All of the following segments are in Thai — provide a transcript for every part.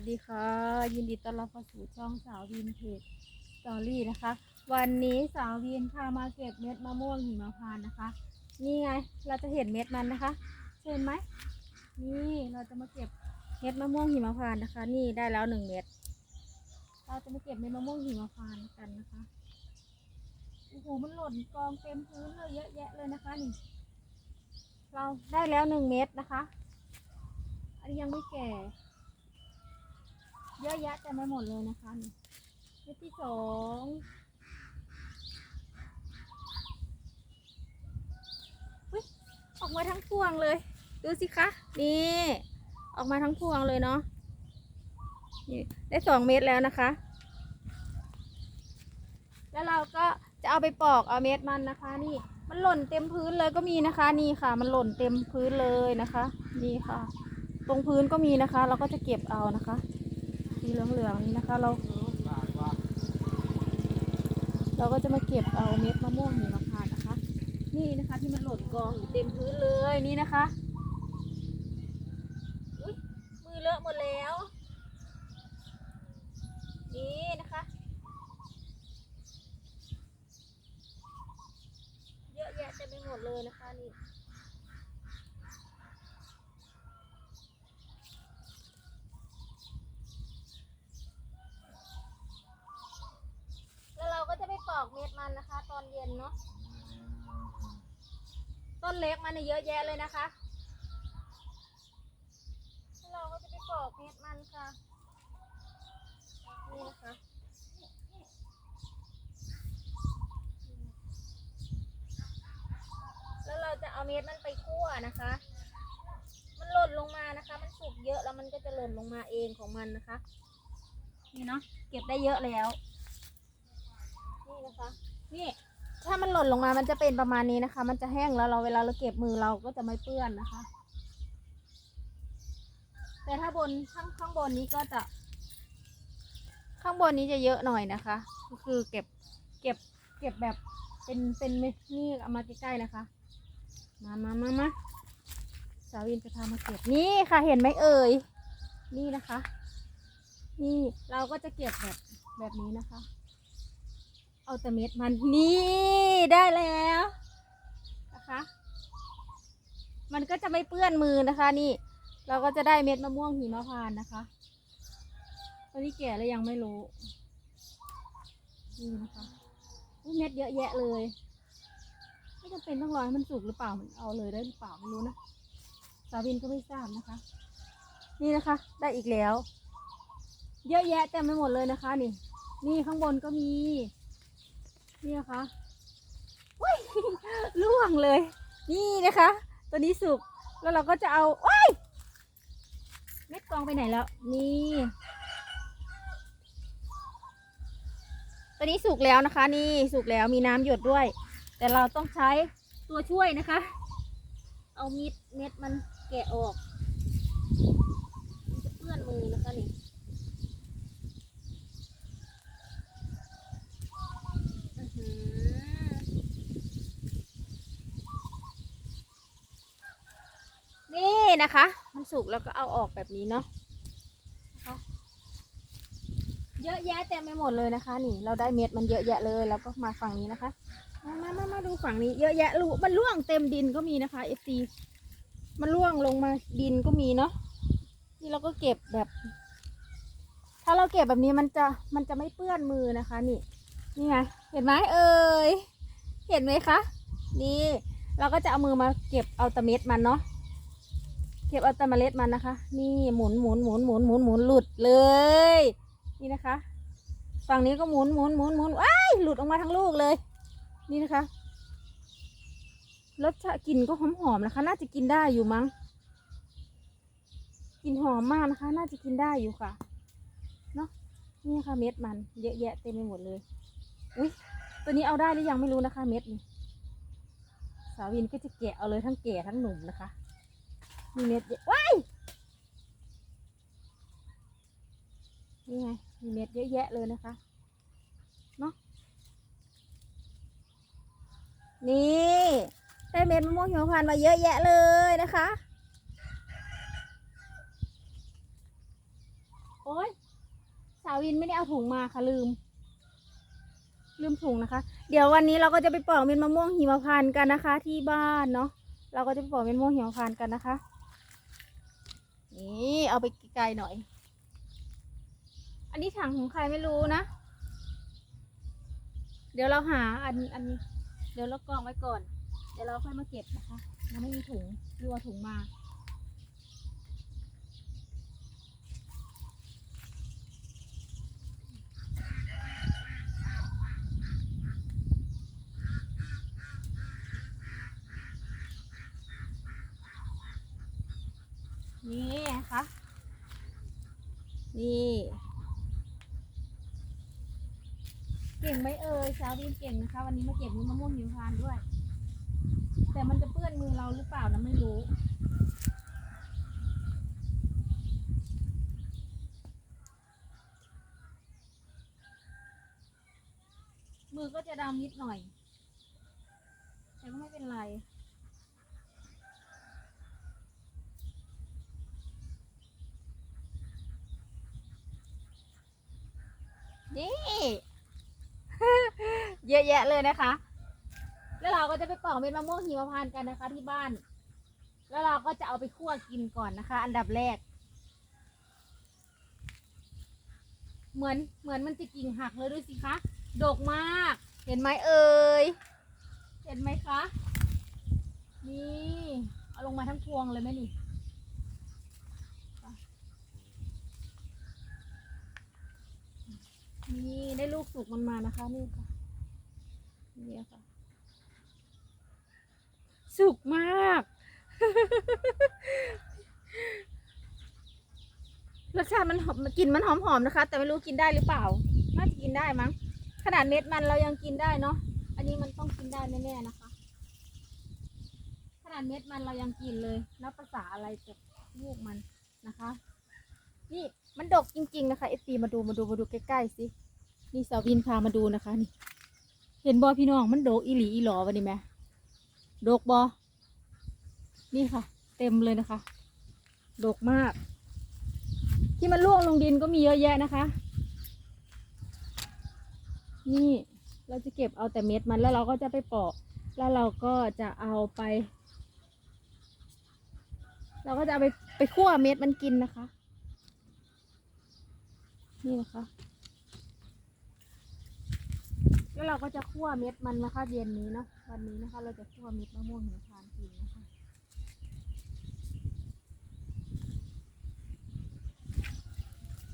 วัสดีค่ะ ยินดีต้อนรับเข้าสู่ช่องสาววินเพจสตอรี่นะคะ วันนี้สาววินพามาเก็บเม็ดมะม่วงหิมพานต์นะคะ นี่ไงเราจะเห็นเม็ดมันนะคะเห็นไหมนี่เราจะมาเก็บเม็ดมะม่วงหิมพานต์นะคะ นี่ได้แล้วหนึ่งเม็ดเราจะมาเก็บเม็ดมะม่วงหิมพานต์กันนะคะโอ้โหมันหล่นกองเต็มพื้นเลยเยอะแยะเลยนะคะนี่เราได้แล้วหนึ่งเม็ดนะคะ อันนี้ยังไม่แก่ เยอะแยะเต็มไปหมดเลยนะคะเม็ดที่สองอุ๊ยออกมาทั้งพวงเลย ดูสิคะ นี่ ออกมาทั้งพวงเลยเนาะนี่ได้สองเม็ดแล้วนะคะ แล้วเราก็จะเอาไปปอกเอาเม็ดมันนะคะ นี่ มันหล่นเต็มพื้นเลยก็มีนะคะ นี่ค่ะ มันหล่นเต็มพื้นเลยนะคะ นี่ค่ะ ตรงพื้นก็มีนะคะ เราก็จะเก็บเอานะคะ สีเหลืองๆนี้นะคะ เรา เราก็จะมาเก็บเอาเม็ดมะม่วงหิมพานต์นะคะ นี่นะคะที่มันหล่นกองอยู่เต็มพื้นเลยนี่นะคะมือเลอะหมดแล้ว นี่นะคะ เยอะแยะเต็มไปหมดเลยนะคะนี่ แล้วเราก็จะไปป อกเม็ดมันนะคะ ตอนเย็นเนาะต้นเล็กมันเยอะแยะเลยนะคะเราก็จะไปปอกเม็ดมันค่ะนี่นะคะแล้วเราจะเอาเม็ดมันไปคั่วนะคะ มันหล่นลงมานะคะ มันสุกเยอะแล้วมันก็จะหล่นลงมาเองของมันนะคะ นี่เนาะ เก็บได้เยอะแล้ว นี่นะคะ นี่ ถ้ามันหล่นลงมามันจะเป็นประมาณนี้นะคะ มันจะแห้งแล้วเราเวลาเราเก็บมือเราก็จะไม่เปื้อนนะคะ แต่ถ้าบนข้างข้างบนนี้ก็จะ ข้างบนนี้จะเยอะหน่อยนะคะ ก็คือเก็บเก็บเก็บแบบเป็นเป็นเม็ดนี่เอามาใกล้ๆนะคะ มามามามาสาวินจะพามาเก็บนี่ค่ะเห็นไหมเอ่ยนี่นะคะ นี่เราก็จะเก็บแบบแบบนี้นะคะ เอาแต่เม็ดมันนี่ได้แล้วนะคะ มันก็จะไม่เปื้อนมือนะคะ นี่ เราก็จะได้เม็ดมะม่วงหิมพานต์นะคะตอนนี้แก่แล้วยังไม่รู้นี่นะคะเม็ดเยอะแยะเลยไม่จำเป็นต้องรอให้มันสุกหรือเปล่ามันเอาเลยได้หรือเปล่าไม่รู้นะสาวินก็ไม่ทราบนะคะ นี่นะคะ ได้อีกแล้ว เยอะแยะเต็มไปหมดเลยนะคะ นี่ นี่ข้างบนก็มี นี่นะคะว้ยล่วงเลย นี่นะคะ ตัวนี้สุก แล้วเราก็จะเอาว้ายเม็ดกองไปไหนแล้ว นี่ ตัวนี้สุกแล้วนะคะ นี่สุกแล้วมีน้ำหยดด้วย แต่เราต้องใช้ตัวช่วยนะคะ เอามิดเม็ดมันแกะออกจะเปื้อนมือนะคะนี่ อื้อหือ นี่นะคะ มันสุกแล้วก็เอาออกแบบนี้เนาะเยอะแยะเต็มไปหมดเลยนะคะ นี่ เราได้เม็ดมันเยอะแยะเลย แล้วก็มาฝั่งนี้นะคะมามามามาดูฝั่งนี้ เยอะแยะลูกมันร่วงเต็มดินก็มีนะคะเอฟซีมันร่วงลงมาดินก็มีเนาะนี่เราก็เก็บแบบ ถ้าเราเก็บแบบนี้มันจะมันจะไม่เปื้อนมือนะคะ นี่นี่ไงเห็นไหมเอ่ยเห็นไหมคะนี่ เราก็จะเอามือมาเก็บเอาตะเม็ดมันเนาะ เก็บเอาแต่เมล็ดมันนะคะ นี่หมุนหมุนหมุนหมุนหมุนหมุนหลุดเลย นี่นะคะ ฝั่งนี้ก็หมุนหมุนหมุนหมุนว้ายหลุดออกมาทั้งลูกเลย นี่นะคะรสชาติกลิ่นก็หอมหอมๆนะคะ น่าจะกินได้อยู่มั้งกลิ่นหอมมากนะคะ น่าจะกินได้อยู่ค่ะเนาะนี่ค่ะเม็ดมันเยอะแยะเต็มไปหมดเลยอุ้ยตัวนี้เอาได้หรือยังไม่รู้นะคะ เม็ดนี่สาวินก็จะแกะเอาเลยทั้งแก่ทั้งหนุ่มนะคะ มีเม็ดเยอะว้ายนี่ไง มีเม็ดเยอะแยะเลยนะคะ เนาะ นี่ได้เม็ดมะม่วงหิมพานต์มาเยอะแยะเลยนะคะ โอ้ยสาวินไม่ได้เอาถุงมาค่ะลืม ลืมถุงนะคะ เดี๋ยววันนี้เราก็จะไปปอกเม็ดมะม่วงหิมพานต์กันนะคะ ที่บ้านเนาะ เราก็จะไปปอกเม็ดมะม่วงหิมพานต์กันนะคะ นี่เอาไปไกลๆหน่อย อันนี้ถังของใครไม่รู้นะ เดี๋ยวเราหาอันอันเดี๋ยวเรากรองไว้ก่อน เดี๋ยวเราค่อยมาเก็บนะคะยังไม่มีถุงหรือว่าถุงมา นี่นะคะ นี่เก่งไหมเอ่ยสาวดีนเก่งนะคะ วันนี้มาเก็บมะม่วงหิมพานด้วย แต่มันจะเปื้อนมือเราหรือเปล่านะไม่รู้ มือก็จะดำนิดหน่อย แต่ก็ไม่เป็นไร นี่ เยอะแยะเลยนะคะ แล้วเราก็จะไปปอกเม็ดมะม่วงหิมพานต์กันนะคะ ที่บ้าน แล้วเราก็จะเอาไปคั่วกินก่อนนะคะ อันดับแรก เหมือนเหมือนมันจะกิ่งหักเลยดูสิคะ ดกมาก เห็นไหมเอ่ย เห็นไหมคะ นี่ เอาลงมาทั้งพวงเลยไหมนี่ นี่ได้ลูกสุกมันมานะคะนี่ค่ะนี่ค่ะ สุกมาก รสชาติมันหอมกลิ่นมันหอมๆนะคะ แต่ไม่รู้กินได้หรือเปล่า น่าจะกินได้มั้ง ขนาดเม็ดมันเรายังกินได้เนาะ อันนี้มันต้องกินได้แน่ๆนะคะ ขนาดเม็ดมันเรายังกินเลย แล้วภาษาอะไรกับลูกมันนะคะ นี่ มันดกจริง ๆ นะคะเอฟซีมาดูมาดูมาดูใกล้ๆสิ นี่สาววินพามาดูนะคะนี่ เห็นบอพี่น้องมันดกอีหลีอีหลอวะนี่แม่ดกบอนี่ค่ะ เต็มเลยนะคะ ดกมาก ที่มันร่วงลงดินก็มีเยอะแยะนะคะ นี่เราจะเก็บเอาแต่เม็ดมันแล้วเราก็จะไปปอก แล้วเราก็จะเอาไป เราก็จะเอาไปไปคั่วเม็ดมันกินนะคะ นี่นะคะ แล้วเราก็จะคั่วเม็ดมันนะคะเย็นนี้เนาะวันนี้นะคะ เราจะคั่วเม็ดมะม่วงหิมพานต์กินนะคะ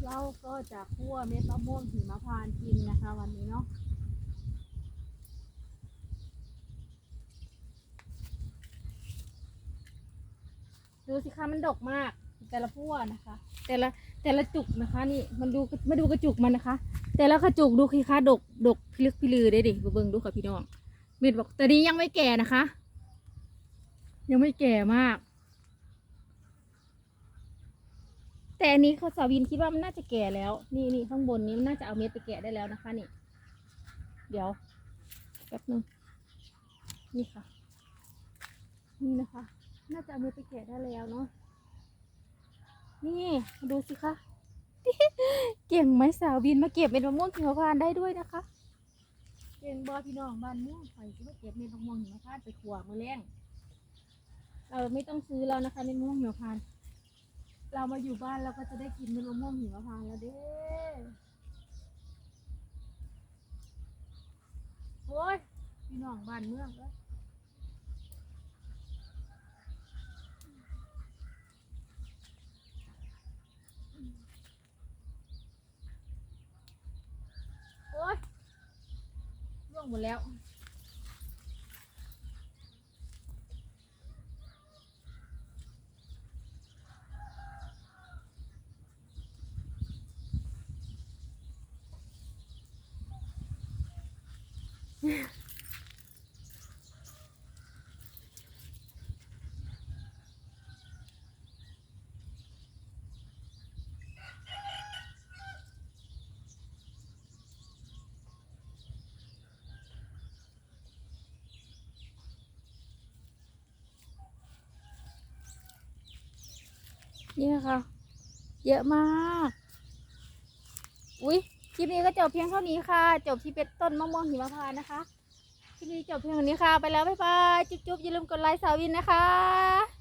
เราก็จะคั่วเม็ดมะม่วงหิมพานต์กินนะคะ วันนี้เนาะดูสิคะมันดกมาก แต่ละพั่วนะคะ แต่ละแต่ละจุกนะคะ นี่มันดูมาดูกระจุกมันนะคะ แต่ละกระจุกดูคีคะดกดกพิลึกพิลือได้ดิเบิ่งดูค่ะพี่น้องเม็ดบอกแต่นี้ยังไม่แก่นะคะ ยังไม่แก่มาก แต่อันนี้เขาสาวินคิดว่ามันน่าจะแก่แล้ว นี่นี่ข้างบนนี้มันน่าจะเอาเม็ดไปแกะได้แล้วนะคะนี่ เดี๋ยวแป๊บนึงนี่ค่ะ นี่นะคะ น่าจะเอาเม็ดไปแกะได้แล้วเนาะ นี่ดูสิคะ เก่งไหมสาวบินมาเก็บเม็ดมะม่วงหิมพานต์ได้ด้วยนะคะ เก่งบอพี่น้องบ้านม่วงไข่ก็มาเก็บเม็ดมะม่วงหิมพานต์ไปขัวมาแล้งเราไม่ต้องซื้อแล้วนะคะเม็ดมะม่วงหิมพานต์เรามาอยู่บ้านเราก็จะได้กินเม็ดมะม่วงหิมพานต์แล้วเด้อโอ้ยพี่น้องบ้านเมืองเอ้ยโอ้ยร่วง หมดแล้วนี่ นี่นะคะ เยอะมาก อุ้ยคลิปนี้ก็จบเพียงเท่านี้ค่ะ จบที่เป็นต้นมะม่วงหิมพานต์นะคะ คลิปนี้จบเพียงเท่านี้ค่ะ ไปแล้วบ๊ายบาย จุ๊บๆอย่าลืมกดไลค์สาวินนะคะ